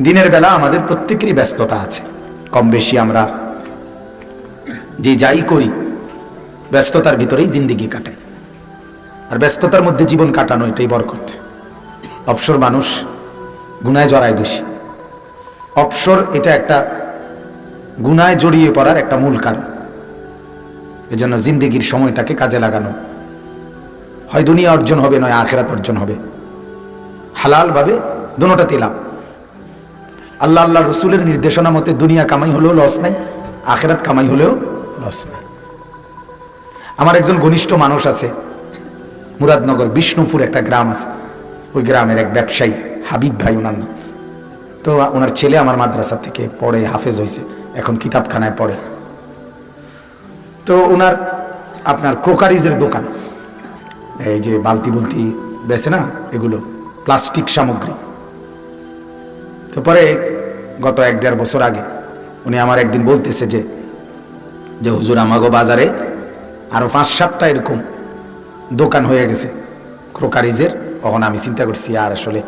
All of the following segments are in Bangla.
দিনের বেলা আমাদের প্রত্যেকেরই ব্যস্ততা আছে। কম বেশি আমরা যে যাই করি, ব্যস্ততার ভিতরেই জিন্দিগি কাটাই। আর ব্যস্ততার মধ্যে জীবন কাটানো এটাই বরকত। অবসর মানুষ গুনায় জড়ায় বেশি। অবসর এটা একটা গুনায় জড়িয়ে পড়ার একটা মূল কারণ। এজন্য জিন্দিগির সময়টাকে কাজে লাগানো। হয় দুনিয়া অর্জন হবে, নয় আখেরাত অর্জন হবে। হালালভাবে দুটাতেই লাভ। আল্লাহ আল্লাহ রসুলের নির্দেশনা মতে দুনিয়া কামাই হলেও লস নাই, আখেরাত কামাই হলেও লস নাই। আমার একজন ঘনিষ্ঠ মানুষ আছে, মুরাদনগর বিষ্ণুপুর একটা গ্রাম আছে। ওই গ্রামের এক ব্যবসায়ী, হাবিব ভাই ওনার নাম। তো ওনার ছেলে আমার মাদ্রাসা থেকে পড়ে, হাফেজ হয়েছে এখন কিতাবখানায় পড়ে। তো ওনার আপনার ক্রোকারিজের দোকান, এই যে বালতি বুলতি বেছে না, এগুলো, প্লাস্টিক সামগ্রী। তো পরে গত এক দেড় বছর আগে উনি আমার একদিন বলতেছে যে যে হুজুর আমাগো বাজারে আরও পাঁচ সাতটা এরকম দোকান হয়ে গেছে, ক্রোকারিজের। তখন আমি চিন্তা করছি, আর আসলে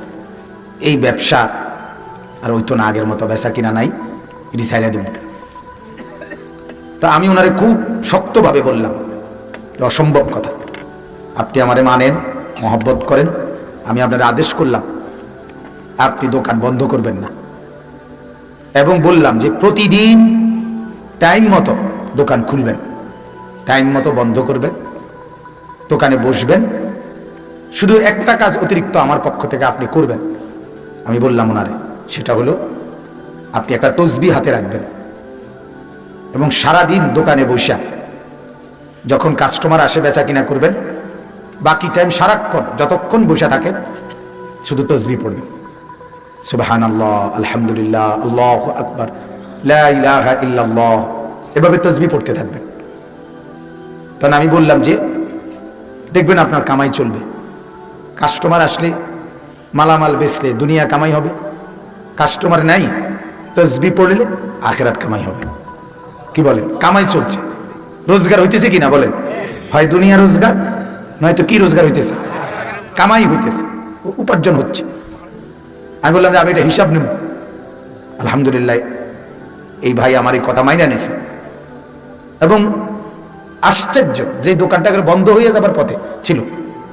এই ব্যবসা আর ওই তো না আগের মতো বেচা কিনা নাই, এটি সাইডে দেব। তা আমি ওনারে খুব শক্তভাবে বললাম অসম্ভব কথা। আপনি আমারে মানেন, মহব্বত করেন, আমি আপনার আদেশ করলাম আপনি দোকান বন্ধ করবেন না। এবং বললাম যে প্রতিদিন টাইম মতো দোকান খুলবেন। টাইম মতো বন্ধ করবেন। দোকানে বসবেন। শুধু একটা কাজ অতিরিক্ত আমার পক্ষ থেকে আপনি করবেন। আমি বললাম, ওনারে, সেটা হলো আপনি একটা তসবি হাতে রাখবেন। এবং সারাদিন দোকানে বৈশা যখন কাস্টমার আসে বেচা কিনা করবেন, বাকি টাইম সারাক্ষণ যতক্ষণ বসে থাকেন, শুধু তসবি পড়বেন। সুবাহান আল্লাহ আলহামদুলিল্লাহ, আল্লাহ আকবর এভাবে তসবি পড়তে থাকবেন। তখন আমি বললাম যে, দেখবেন আপনার কামাই চলবে। কাস্টমার আসলে মালামাল বেচলে দুনিয়া কামাই হবে। কাস্টমার নাই তসবি পড়লে আখেরাত কামাই হবে। কি বলেন? কামাই চলছে। রোজগার হইতেছে কিনা বলেন? হয় দুনিয়া রোজগার, নয়তো কি রোজগার হইতেছে? কামাই হইতেছে। উপার্জন হচ্ছে। আমি বললাম যে, আমি এটা হিসাব নেব। আলহামদুলিল্লাহ, এই ভাই আমার এই কথা মাইনা নিছে। এবং আশ্চর্য, যে দোকানটা বন্ধ হয়ে যাবার পথে ছিল,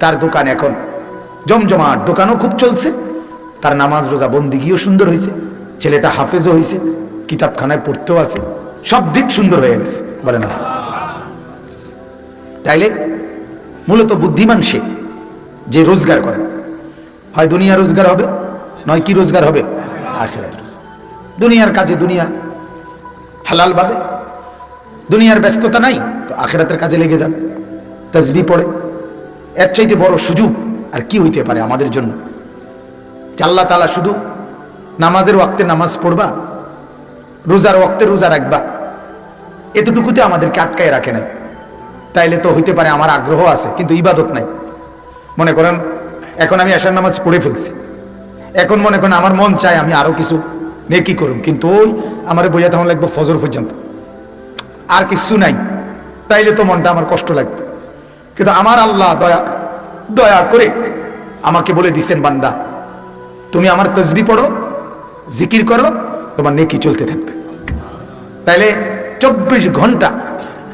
তার দোকান এখন জমজমাট দোকানও খুব চলছে, তার নামাজ রোজা বন্দিগিও সুন্দর হয়েছে ছেলেটা হাফেজও হয়েছে কিতাবখানায় পড়তেও আছে, সব দিক সুন্দর হয়ে গেছে বলে না তাইলে মূলত বুদ্ধিমান সে, যে রোজগার করে। হয় দুনিয়া রোজগার হবে নয়, কি রোজগার হবে? আখেরাত দুনিয়ার কাজে দুনিয়া হালাল ভাবে দুনিয়ার ব্যস্ততা নাই, তো আখেরাতের কাজে লেগে যান তসবি পড়ে। এর চাইতে বড় সুযোগ আর কি হইতে পারে আমাদের জন্য? আল্লাহ তালা শুধু নামাজের ওয়াক্তে নামাজ পড়বা, রোজার ওয়াক্তে রোজা রাখবা, এতটুকুতে আমাদেরকে আটকায় রাখে নাই তাইলে তো হইতে পারে আমার আগ্রহ আছে, কিন্তু ইবাদত নাই। মনে করেন, এখন আমি আসার নামাজ পড়ে ফেলছি। এখন মনে করেন আমার মন চায় আমি আরও কিছু নেকি করুন কিন্তু ওই আমার বইয়া তখন লাগবে ফজর পর্যন্ত। আর কিছু নাই, তাইলে তো মনটা আমার কষ্ট লাগতো। কিন্তু আমার আল্লাহ দয়া দয়া করে আমাকে বলে দিচ্ছেন বান্দা, তুমি আমার তসবি পড়ো, জিকির করো, তোমার নেকি চলতে থাকবে। তাইলে চব্বিশ ঘণ্টা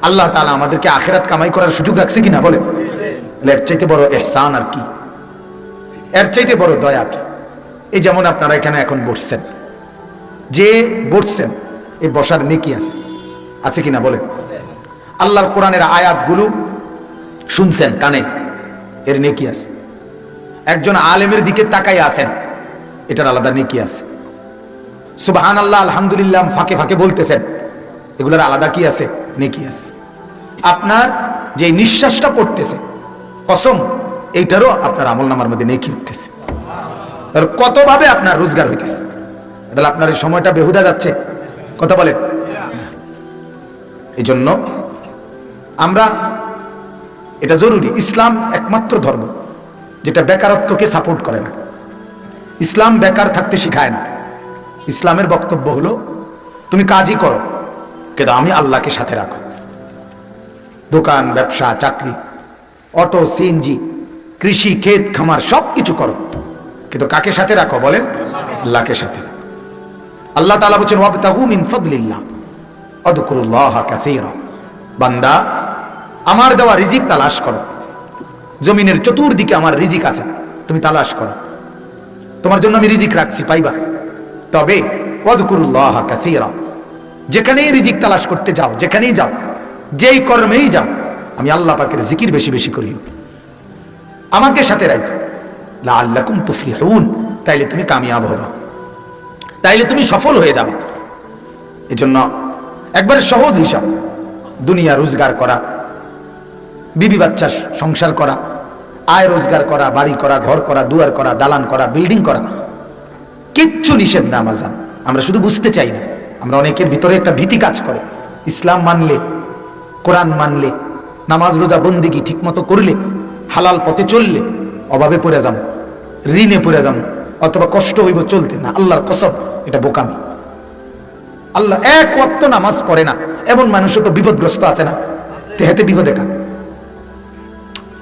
আল্লাহ তালা আমাদেরকে আখেরাত কামাই করার সুযোগ রাখছে কিনা বলে এর চাইতে বড় এহসান আর কি? এর চাইতে বড় দয়া কি? এই যেমন আপনারা এখানে এখন বসছেন। যে বসছেন এই বসার নেকি আছে। আছে কিনা বলেন। আল্লাহর কোরআনের আয়াতগুলো শুনছেন কানে, এর নেকি আছে। একজন আলেমের দিকে তাকাই আছেন, এটার আলাদা নেকি আছে। সুবাহান আল্লাহ আলহামদুলিল্লাহ, ফাঁকে ফাঁকে বলতেছেন, এগুলোর আলাদা কি আছে? নেকি আছে। আপনার যে নিঃশ্বাসটা পড়তেছে, কসম, এইটারও আপনার আমল নামার মধ্যে নেকি উঠতেছে। কতভাবে আপনার রোজগার হইতেছে? তাহলে আপনার এই সময়টা বেহুদা যাচ্ছে। কথা বলেন। এই জন্য আমরা, এটা জরুরি, ইসলাম একমাত্র ধর্ম, যেটা বেকারত্বকে সাপোর্ট করে না। ইসলাম বেকার থাকতে শিখায় না। ইসলামের বক্তব্য হলো, তুমি কাজই করো, কিন্তু আমি আল্লাহকে সাথে রাখো। দোকান, ব্যবসা, চাকরি, অটো, সিএনজি, কৃষি, ক্ষেত, খামার সব কিছু করো। কিন্তু কাকে সাথে রাখো বলেন? আল্লাহকে সাথে। আল্লাহ তাআলা বলছেন ওয়াবতাহু ফাদলিল্লাহ আদকুরুল্লাহ কাসীরা। বান্দা, আমার দেওয়া রিজিক তালাশ করো। জমিনের চতুর্দিকে আমার রিজিক আছে, তুমি তালাশ করো। তোমার জন্য আমি রিজিক রাখছি, পাইবা। তবে, ওয়াদকুরুল্লাহ কাসীরা, যেখানেই রিজিক তালাশ করতে যাও, যেখানেই যাও, যেই কর্মেই যাও, আমি আল্লাহ পাকের জিকির বেশি বেশি করি আমাকে সাথে রাখো। লাআল্লাকুম তুফলিহুন। তাইলে তুমি কামিয়াব হবে। তাইলে তুমি সফল হয়ে যাবে। এজন্য একবারে সহজ হিসাব, দুনিয়া রোজগার করা, বিবি বাচ্চা সংসার করা, আয় রোজগার করা, বাড়ি করা, ঘর করা, দুয়ার করা, দালান করা, বিল্ডিং করা, কিচ্ছু নিষেধ না আমাজান। আমরা শুধু বুঝতে চাই না। আমরা অনেকের ভিতরে একটা ভীতি কাজ করে। ইসলাম মানলে, কোরআন মানলে, নামাজ রোজা বন্দিগি ঠিক মতো করলে, হালাল পথে চললে অভাবে পড়ে যাম, ঋণে পড়ে যাম, অথবা কষ্ট হইব চলতে। না, আল্লাহর কসব এটা বোকামি। আল্লাহ এক ওয়াক্ত নামাজ পড়ে না, এমন মানুষও তো বিপদগ্রস্ত আছে না। তে হেতে বিপদে কা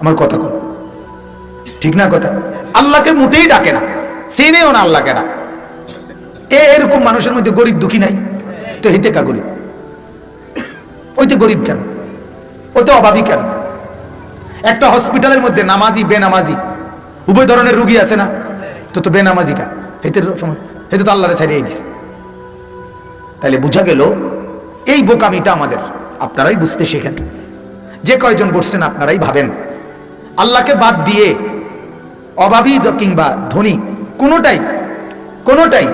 আমার কথা কোন। ঠিক না কথা? আল্লাহকে মোটেই ডাকে না, চেনেও না আল্লাহকে না। এ এরকম মানুষের মধ্যে গরিব দুঃখী নাই? তো হিতে কা গরিব? ওইতে গরিব কেন? ওতে অভাবী কেন? একটা হসপিটালের মধ্যে নামাজি, বেনামাজি উভয় ধরনের রুগী আছে না? তো তো বেনামাজি কা হেতে হেতে তো আল্লাহরে ছাড়িয়ে দিছে। তাহলে বোঝা গেল, এই বোকামিটা আমাদের। আপনারাই বুঝতে শেখেন। যে কয়জন বসছেন আপনারাই ভাবেন। আল্লাহকে বাদ দিয়ে অভাবী কিংবা ধনী, কোনোটাই কোনোটাই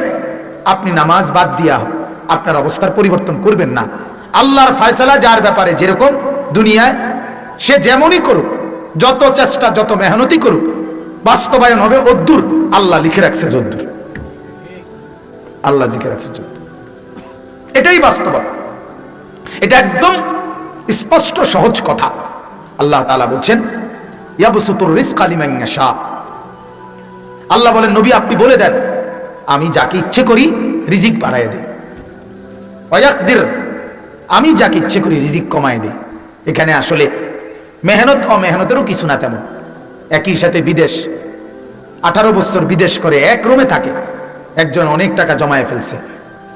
আপনি নামাজ বাদ দিয়া আপনার অবস্থার পরিবর্তন করবেন না। আল্লাহর ফয়সালা যার ব্যাপারে যেরকম দুনিয়ায়, সে যেমনই করুক, যত চেষ্টা, যত মেহনতি করুক বাস্তবায়ন হবে অদ্দুর। আল্লাহ লিখে রাখছে যদ্দুর। আল্লাহ লিখে রাখছে এটাই বাস্তবতা। এটা একদম স্পষ্ট সহজ কথা। আল্লাহ তাআলা বলছেন আল্লাহ বলেন, নবী আপনি বলে দেন, আমি যাকে ইচ্ছে করি রিজিক বাড়ায় দেই। ওয়াকদির আমি যাকে ইচ্ছে করি রিজিক কমায় দেই। এখানে আসলে মেহনত, অমেহনতেরও কিছু না তেমন। একই সাথে বিদেশ, আঠারো বছর বিদেশ করে এক রুমে থাকে। একজন অনেক টাকা জমায়ে ফেলছে,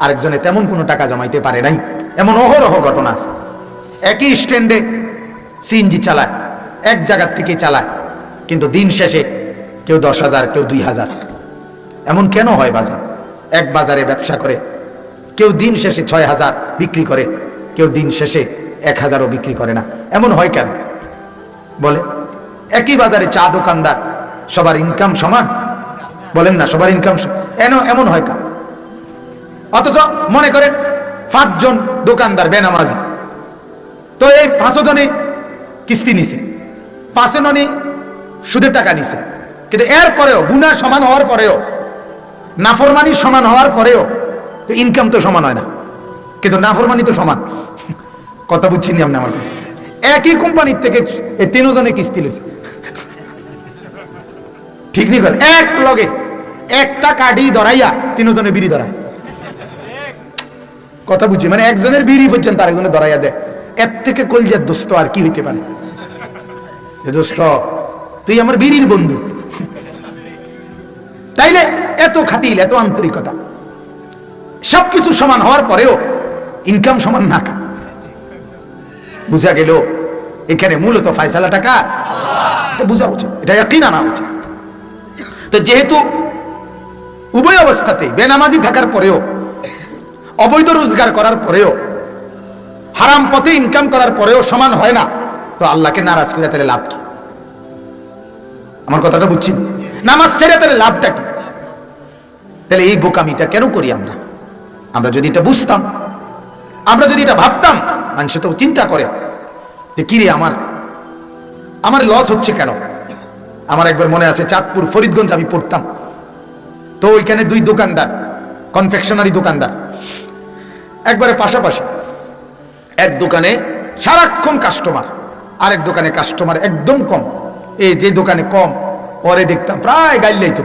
আরেকজনে তেমন কোনো টাকা জমাইতে পারে নাই। এমন অহরহ ঘটনা আছে। একই স্ট্যান্ডে সিএনজি চালায়, এক জায়গার থেকে চালায়, কিন্তু দিন শেষে কেউ দশ হাজার, কেউ দুই হাজার। এমন কেন হয় বাজার? এক বাজারে ব্যবসা করে, কেউ দিন শেষে ছয় হাজার বিক্রি করে, কেউ দিন শেষে এক হাজারও বিক্রি করে না। এমন হয় কেন? বলে একই বাজারে চা দোকানদার, সবার ইনকাম সমান। বলেন না, সবার ইনকাম এন এমন হয় কেন অথচ মনে করেন, পাঁচজন দোকানদার বেনামাজি। তো এই পাঁচশো জনে কিস্তি নিছে। পাঁচশো জনে সুদের টাকা নিছে। কিন্তু এর পরেও গুণা সমান হওয়ার পরেও, নাফরমানি সমান হওয়ার পরেও ইনকাম তো সমান হয় না। কিন্তু নাফরমানি তো সমান। কথা বুঝছি নি আপনি আমার কথা। একই কোম্পানির থেকে এই তিনজনে কিস্তি লইছে। ঠিক নি এক লগে একটা কাঠি ধরাইয়া তিনজনে বিড়ি ধরায়। কথা বুঝছি মানে একজনের বিড়ি পর্যন্ত আরেকজনের ধরাইয়া দেয়। এর থেকে কলজার দোস্ত আর কি হইতে পারে? দোস্ত, তুই আমার বিড়ির বন্ধু। তাইলে এত খাতিল, এত আন্তরিকতা। সবকিছু সমান হওয়ার পরেও ইনকাম সমান না বুঝা গেল, এখানে মূলত ফায়সালা টাকা। এটা বোঝা উচিত, এটা একই আনা উচিত। তো যেহেতু উভয় অবস্থাতে বেনামাজি থাকার পরেও, অবৈধ রোজগার করার পরেও, হারাম পথে ইনকাম করার পরেও সমান হয় না, তো আল্লাহকে নারাজ করে তাহলে লাভ কি? আমার কথাটা বুঝছি নামাজ ছেড়ে তাহলে লাভটা কি? তাহলে এই বোকামিটা কেন করি আমরা? আমরা যদি এটা বুঝতাম, আমরা যদি এটা ভাবতাম মানুষ তো চিন্তা করে যে কিরে আমার? আমার লস হচ্ছে কেন? আমার একবার মনে আছে চাঁদপুর ফরিদগঞ্জ আমি পড়তাম। তো ওইখানে দুই দোকানদার কনফেকশনারি দোকানদার। একবারে পাশাপাশি এক দোকানে সারাক্ষণ কাস্টমার আরেক দোকানে কাস্টমার একদম কম। এই যে দোকানে কম পরে দেখতাম প্রায় গাইলেই তো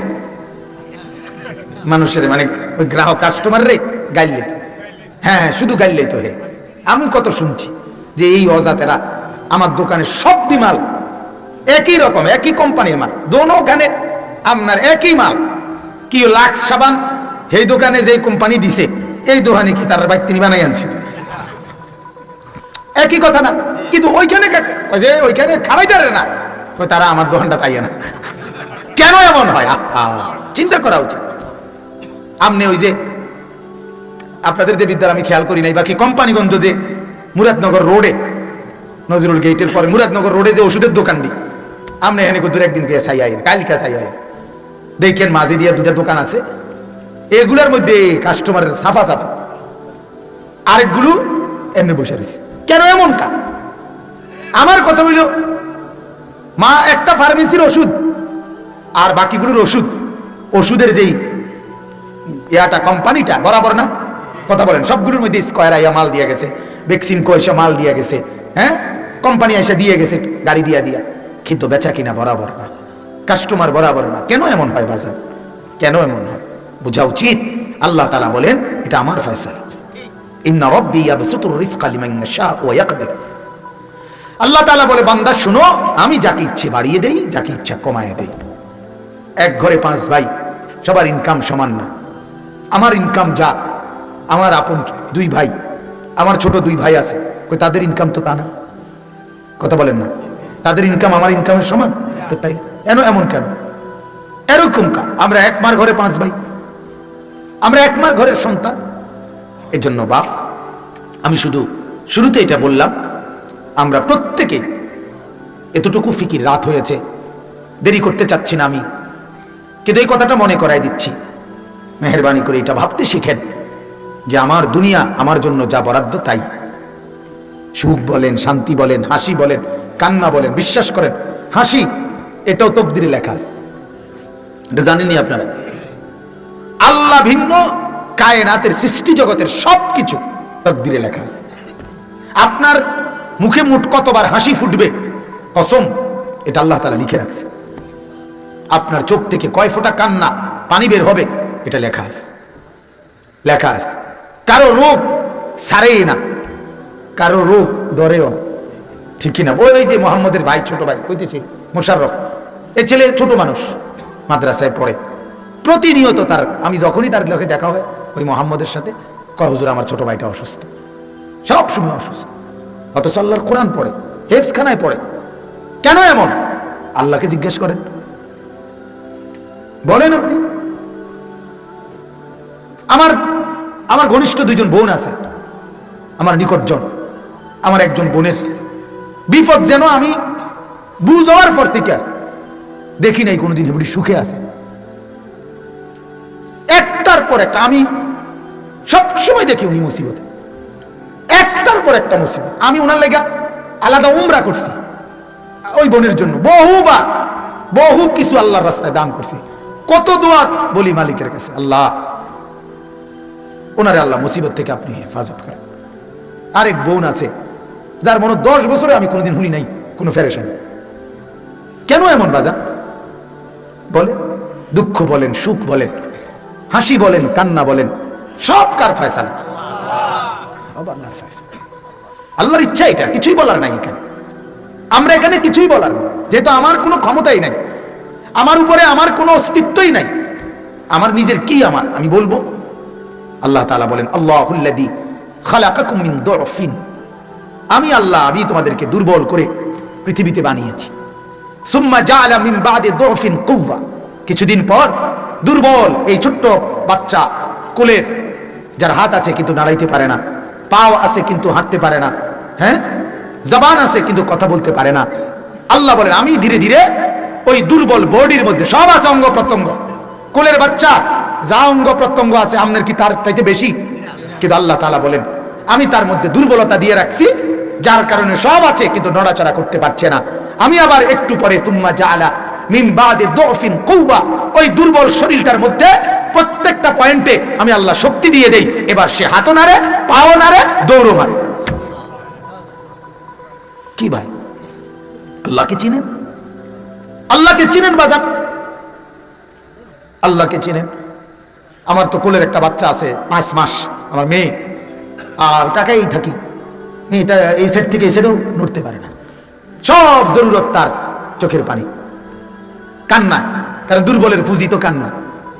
মানুষের মানে ওই গ্রাহক কাস্টমার রে গাইলে তো হ্যাঁ হ্যাঁ, শুধু গাইলেই তো হে। আমি কত শুনছি যে এই অজাতেরা আমার দোকানে সব মাল, একই রকম, একই কোম্পানির মাল দোনোখানে আপনার একই মাল। কি লাক্স সাবান, সেই দোকানে যে কোম্পানি দিছে, এই দোকানে কি তার বাইক তিনি বানাই আনছে? একই কথা না, কিন্তু ওইখানে যে ওইখানে দাঁড়ে না। তারা আমার দোকানটা তাই না কেন এমন হয়? চিন্তা করা উচিত। আপনি ওই যে আপনাদের যে আমি খেয়াল করি নাই। বাকি কোম্পানিগঞ্জ যে মুরাদনগর রোডে, নজরুল গেটের পরে মুরাদনগর রোডে যে ওষুধের দোকানটি আমনে এখানে দূর একদিন কে চাই আইন, কালকা চাই আইন। দেখেন মাঝে দিয়ে দুটা দোকান আছে। এগুলার মধ্যে কাস্টমারের সাফা সাফা। আরেকগুলো এমনি বসে রয়েছে। কেন এমন কা আমার কথা হইল, মা একটা ফার্মেসির ওষুধ আর বাকিগুলোর ওষুধ। ওষুধের যেই ইয়াটা কোম্পানিটা বরাবর না? কথা বলেন সবগুলোর মধ্যে স্কোয়ার আইয়া মাল দিয়ে গেছে ভ্যাকসিন কয়েসা মাল দিয়ে গেছে হ্যাঁ? কোম্পানি এসে দিয়ে গেছে, গাড়ি দিয়া দিয়া। কিন্তু বেচা কিনা বরাবর না কাস্টমার বরাবর না। কেন এমন হয় বাজার? কেন এমন হয়? বোঝা উচিত? আল্লাহ তালা বলেন, এটা আমার ফয়সালা। আল্লাহ বলে, বান্দা, শুনো, আমি যাকে ইচ্ছে বাড়িয়ে দেই, যাকে ইচ্ছা কমায় দেই। এক ঘরে পাঁচ ভাই, সবার ইনকাম সমান না। আমার ইনকাম যা আমার আপন দুই ভাই। আমার ছোট দুই ভাই আছে। কই, তাদের ইনকাম তো তা না। কথা বলেন না। তাদের ইনকাম আমার ইনকামের সমান? তো তাই। কেন এমন কেন? এরকম কা? আমরা এক মার ঘরে পাঁচ ভাই। আমরা এক মার ঘরের সন্তান। এর জন্য বাপ, আমি শুধু শুরুতে এটা বললাম, আমরা প্রত্যেকে এতটুকু ফিকির রাত হয়েছে। দেরি করতে চাচ্ছি না আমি। কিন্তু এই কথাটা মনে করাই দিচ্ছি। মেহরবানি করে এটা ভাবতে শিখেন। যে আমার দুনিয়া আমার জন্য যা বরাদ্দ, তাই। সুখ বলেন, শান্তি বলেন, হাসি বলেন, কান্না বলেন, বিশ্বাস করেন, হাসি, এটাও তকদিরে লেখা আছে। এটা জানেনই আপনারা? আল্লাহ ভিন্ন, কায়নাতের সৃষ্টি জগতের সব কিছু তকদিরে লেখা আছে। আপনার মুখে মুঠ কতবার হাসি ফুটবে? কসম, এটা আল্লাহ তালা লিখে রাখছে। আপনার চোখ থেকে কয় ফোঁটা কান্না, পানি বের হবে, এটা লেখা আছে। লেখা আছে। কারও রোগ সারেই না। কারও রোগ ধরেও না। ঠিক কিনা? ওই যে মোহাম্মদের ভাই, ছোট ভাই ওই কইতেছি মোশাররফ। এই ছেলে ছোট মানুষ, মাদ্রাসায় পড়ে। প্রতিনিয়ত তার, আমি যখনই তার লোকে দেখা হয়, ওই মোহাম্মদের সাথে কয়, হুজুর, আমার ছোট ভাইটা অসুস্থ। সব সময় অসুস্থ। অথচ আল্লাহর কোরআন পড়ে হেফসখানায় পড়ে। কেন এমন? আল্লাহকে জিজ্ঞেস করেন। বলেন আপনি, আমার আমার ঘনিষ্ঠ দুইজন বোন আছে। আমার নিকটজন আমার একজন বোনের। বিপদ যেন আমি বুঝার পর থেকে দেখি নাই কোনোদিন হেবড়ি সুখে আছে। একটার পর একটা আমি সবসময় দেখি উনি মুসিবতে। একটার পর একটা মুসিবত। আমি ওনার লেগা আলাদা উমরা করছি। ওই বোনের জন্য বহুবার, বহু কিছু আল্লাহর রাস্তায় দান করছি। কত দোয়া বলি মালিকের কাছে, আল্লাহ ওনারে আল্লাহ মুসিবত থেকে আপনি হেফাজত করেন। আরেক বোন আছে, যার মনে দশ বছরে আমি কোনোদিন শুনি নাই, কোনো ফেরেশন। কেন এমন বাজা বলেন, দুঃখ বলেন, সুখ বলেন, হাসি বলেন, কান্না বলেন, সব কার ফয়সালা? আল্লাহর ফয়সালা। আল্লাহর ইচ্ছা এটা, কিছুই বলার নাই এখানে। আমরা এখানে কিছুই বলার নেই, যেহেতু আমার কোনো ক্ষমতাই নাই, আমার উপরে আমার কোনো অস্তিত্বই নাই। আমার নিজের কি আমার, আমি বলব? আল্লাহ তাআলা বলেন, আল্লাহুল্লাযী খালাকাকুম মিন দুরফিন আমি আল্লাহ, আমি তোমাদেরকে দুর্বল করে পৃথিবীতে বানিয়েছি। সুম্মা জাআলা মিন বাদি দুরফিন কুওয়া। কিছুদিন পর দুর্বল এই ছোট্ট বাচ্চা কোলের, যার হাত আছে কিন্তু নাড়াইতে পারে না, পাও আছে কিন্তু হাঁটতে পারে না হ্যাঁ? জবান আছে কিন্তু কথা বলতে পারে না। আল্লাহ বলেন, আমি ধীরে ধীরে ওই দুর্বল বডির মধ্যে সব আছে অঙ্গ প্রত্যঙ্গ। কোলের বাচ্চা যা অঙ্গ প্রত্যঙ্গ আছে আপনার কি তার চাইতে বেশি? কিন্তু আল্লাহ তাআলা বলেন, আমি তার মধ্যে দুর্বলতা দিয়ে রাখছি, যার কারণে সব আছে, কিন্তু নড়াচড়া করতে পারছে না। আমি আবার একটু পরে তুম্মা জাআলা মিন বাদে কৌয়া ওই দুর্বল শরীরটার মধ্যে প্রত্যেকটা পয়েন্টে আমি আল্লাহ শক্তি দিয়ে দেই। এবার সে হাতও নাড়ে, পাও নাড়ে, দৌড়ও মারে। কি ভাই? আল্লাহকে চিনেন? আল্লাহকে চিনেন বাজার আল্লাহকে চিনেন? আমার তো কোলের একটা বাচ্চা আছে, পাঁচ মাস, আমার মেয়ে। আর তাকেই থাকি। মেয়েটা এই সাইড থেকে এই সাইডেও নড়তে পারে না। সব জরুরত তার চোখের পানি। কান্না কারণ দুর্বলের পুঁজি তো কান্না।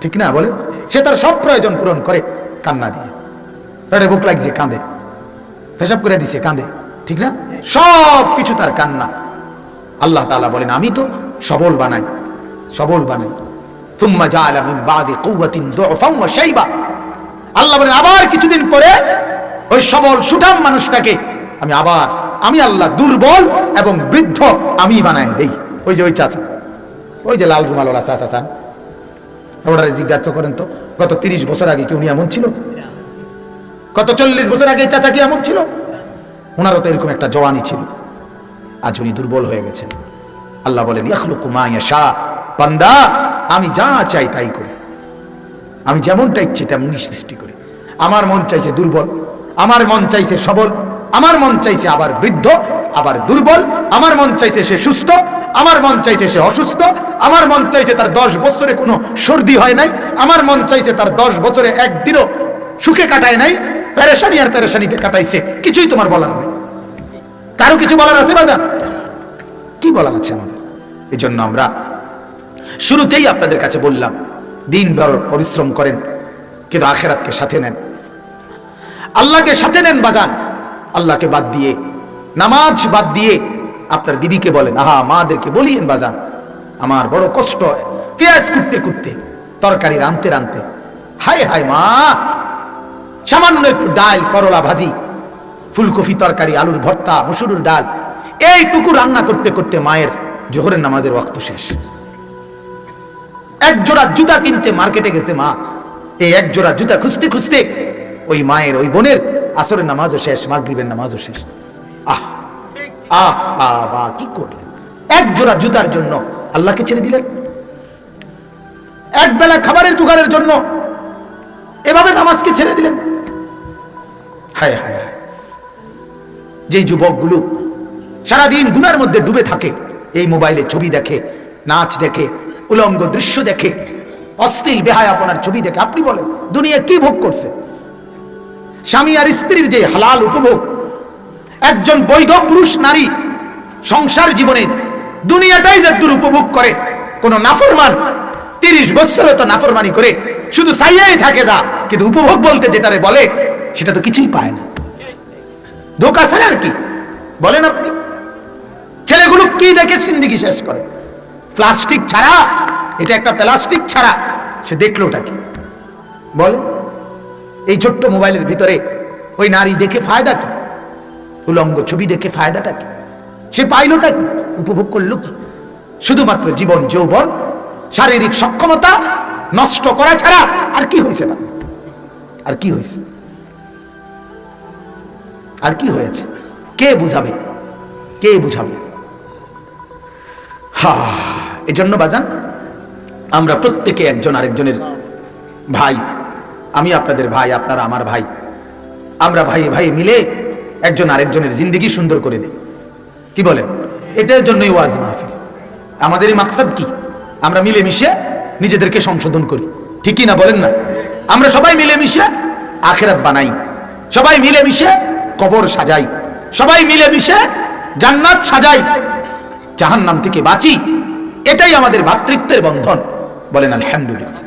ঠিক না বলে সে তার সব প্রয়োজন পূরণ করে কান্না দিয়ে। পেটে ভুক লাগছে, কাঁদে। পেশাব করে দিছে, কাঁদে। ঠিক না? সব কিছু তার কান্না। আল্লাহ তাআলা বলেন, আমি তো সবল বানাই সবল বানাই। আবার কিছুদিন পরে ওই সবল, সুঠাম মানুষটাকে আমি আবার, আমি আল্লাহ দুর্বল এবং বৃদ্ধ আমি বানাই দেই। ওই যে ওই চাচা, ওই যে লাল ওনারা জিজ্ঞাসা করেন তো, গত তিরিশ বছর আগে কি উনি এমন ছিল? গত চল্লিশ বছর আগে চাচা কি এমন ছিল? ওনারও তো এরকম একটা জওয়ানি ছিল। আজ উনি দুর্বল হয়ে গেছেন। আল্লাহ বলেন, ইয়াখলুকু মা ইয়াশা, বান্দা আমি যা চাই তাই করি। আমি যেমনটা ইচ্ছে তেমনই সৃষ্টি করি। আমার মন চাইছে দুর্বল, আমার মন চাইছে সবল, আমার মন চাইছে আবার বৃদ্ধ, আবার দুর্বল, আমার মন চাইছে সে সুস্থ, আমার মন চাইছে সে অসুস্থ, আমার মন চাইছে তার দশ বছরে কোনো সর্দি হয় নাই, আমার মন চাইছে তার দশ বছরে একদিনও সুখে কাটায় নাই প্যারেশানি আর প্যারেশানিতে কাটাইছে, কিছুই তোমার বলার নেই। কারও কিছু বলার আছে বাজার কি বলার আছে আমাদের? এই জন্য আমরা শুরুতেই আপনাদের কাছে বললাম, দিন ভর পরিশ্রম করেন, কিন্তু আখেরাতকে সাথে নেন। আল্লাহকে সাথে নেন বাজান, আল্লাহকে বাদ দিয়ে, নামাজ বাদ দিয়ে আপনার বিবিকে বলেন, আহা, মাদেরকে বলিয়েন বাজান, আমার বড় কষ্ট হয়, পেঁয়াজ কুটতে কুটতে, তরকারি রানতে রানতে হায় হায় মা, সামান্য একটু ডাল, করলা ভাজি, ফুলকপি তরকারি, আলুর ভর্তা, মসুরুর ডাল, এইটুকু রান্না করতে করতে মায়ের জোহরের নামাজের ওয়াক্ত শেষ। এক জোড়া জুতা কিনতে মার্কেটে গেছে মা। এই এক জোড়া জুতা খুঁজতে খুঁজতে ওই মায়ের, ওই বোনের আসরের নামাজও শেষ, মাগরিবের নামাজও শেষ। আহ আহ বা কি করলেন? এক জোড়া জুতার জন্য আল্লাহকে ছেড়ে দিলেন। এক বেলা খাবারের জোগাড়ের জন্য এভাবে নামাজকে ছেড়ে দিলেন। হায় হায় হায়। যে যুবকগুলো সারাদিন গুনার মধ্যে ডুবে থাকে, এই মোবাইলে ছবি দেখে, নাচ দেখে উলঙ্গ দৃশ্য দেখে, অশ্লীল বেহায় আপনার ছবি দেখে, আপনি বলেন, দুনিয়া কি ভোগ করছে? স্বামী আর স্ত্রীর যে হালাল উপভোগ, একজন বৈধ পুরুষ নারী সংসার জীবনে দুনিয়াটাই যে দুরুপভোগ করে, কোন নাফরমান তিরিশ বছরে তো নাফরমানি করে, শুধু সাইয়াই থাকে যা, কিন্তু উপভোগ বলতে যেটারে বলে, সেটা তো কিছুই পায় না। ধোকা ছাড়া আর কি? বলেন আপনি। ছেলেগুলো কি দেখে জিন্দিগি শেষ করে? প্লাস্টিক ছাড়া, এটা একটা প্লাস্টিক ছাড়া সে দেখলোটা কি? বলে, এই ছোট্ট মোবাইলের ভিতরে ওই নারী দেখে ফায়দা কি? উলঙ্গ ছবি দেখে ফায়দাটা কি? সে পাইলটা কি? উপভোগ করল কি? শুধুমাত্র জীবন, যৌবন, শারীরিক সক্ষমতা নষ্ট করা ছাড়া আর কি হয়েছে তার? আর কি হয়েছে? আর কি হয়েছে? কে বুঝাবে? কে বুঝাবে? হা এজন্য বাজান, আমরা প্রত্যেকে একজন আরেকজনের ভাই। আমি আপনাদের ভাই, আপনারা আমার ভাই। আমরা ভাই ভাই মিলে একজন আরেকজনের জিন্দগি সুন্দর করে দিই। কি বলেন? এটার জন্যই ওয়াজ মাহফিল। আমাদের এই মাকসাদ কি? আমরা মিলেমিশে নিজেদেরকে সংশোধন করি। ঠিকই না বলেন না? আমরা সবাই মিলেমিশে আখেরাত বানাই। সবাই মিলেমিশে কবর সাজাই। সবাই মিলেমিশে জান্নাত সাজাই। জাহান্নাম থেকে বাঁচি। এটাই আমাদের ভাতৃত্বের বন্ধন। বলেন আলহামদুলিল্লাহ।